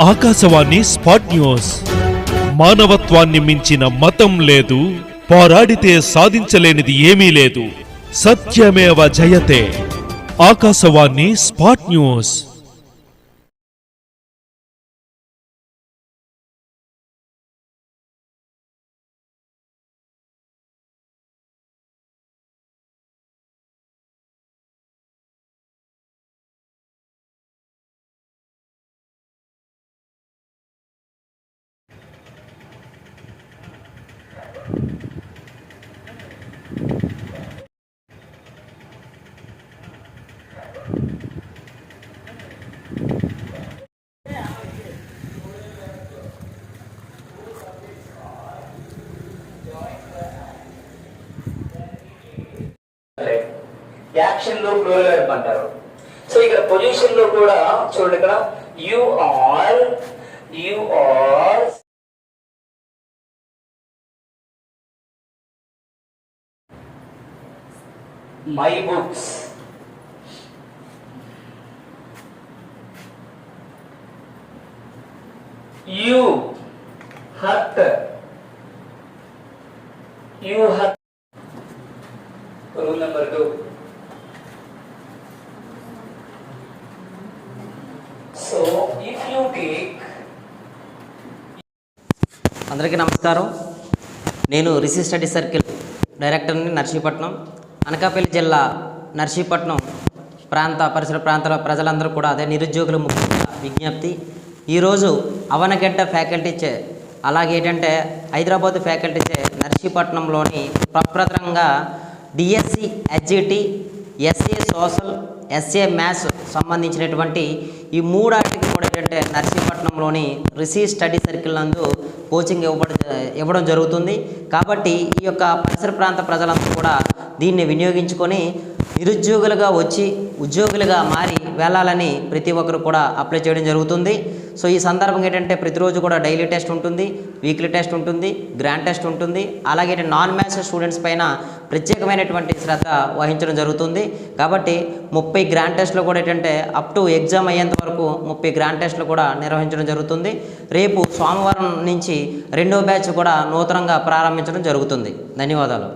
Akashvani spot news. మానవత్వాన్ని మించిన మతం లేదు పోరాడితే సాధించలేనిది ఏమీ లేదు. సత్యమేవ జయతే. Akashvani spot news. యాక్షన్ లో ప్లూరల్ వెర్బ్ అంటారు సో ఇక్కడ పొజిషన్ లో కూడా చూడండి ఇక్కడ you are you are my books you hurt you hurt rule number two so if you take అందరికీ నమస్కారం. నేను రిసి స్టడీ సర్కిల్ డైరెక్టర్ని నర్సీపట్నం అనకాపల్లి జిల్లా నర్సీపట్నం ప్రాంత పరిసర ప్రాంతాల ప్రజలందరూ కూడా అదే నిరుద్యోగుల ముఖ్యంగా విజ్ఞప్తి. ఈరోజు అవనగడ్డ ఫ్యాకల్టీచే అలాగే ఏంటంటే హైదరాబాద్ ఫ్యాకల్టీచే నర్సీపట్నంలోని ప్రప్రథంగా DSC HGT SA social SA maths సంబంధించినటువంటి ఈ మూడాటికి కూడా ఏంటంటే నర్సీపట్నంలోని రిషి స్టడీ సర్కిల్ నందు కోచింగ్ ఇవ్వడం ఇవ్వడం జరుగుతుంది. కాబట్టి ఈ యొక్క పరిసర ప్రాంత ప్రజలందరూ కూడా దీన్ని వినియోగించుకొని నిరుద్యోగులుగా వచ్చి ఉద్యోగులుగా మారి వెళ్ళాలని ప్రతి ఒక్కరు కూడా అప్లై చేయడం జరుగుతుంది. సో ఈ సందర్భంగా ఏంటంటే ప్రతిరోజు కూడా డైలీ టెస్ట్ ఉంటుంది వీక్లీ టెస్ట్ ఉంటుంది గ్రాండ్ టెస్ట్ ఉంటుంది. అలాగే నాన్ మ్యాథ్స్ స్టూడెంట్స్ పైన ప్రత్యేకమైనటువంటి శ్రద్ధ వహించడం జరుగుతుంది. కాబట్టి ముప్పై గ్రాండ్ టెస్ట్లు కూడా ఏంటంటే అప్ టు ఎగ్జామ్ అయ్యేంత వరకు ముప్పై గ్రాండ్ టెస్ట్లు కూడా నిర్వహించడం జరుగుతుంది. రేపు సోమవారం నుంచి రెండో బ్యాచ్ కూడా నూతనంగా ప్రారంభించడం జరుగుతుంది. ధన్యవాదాలు.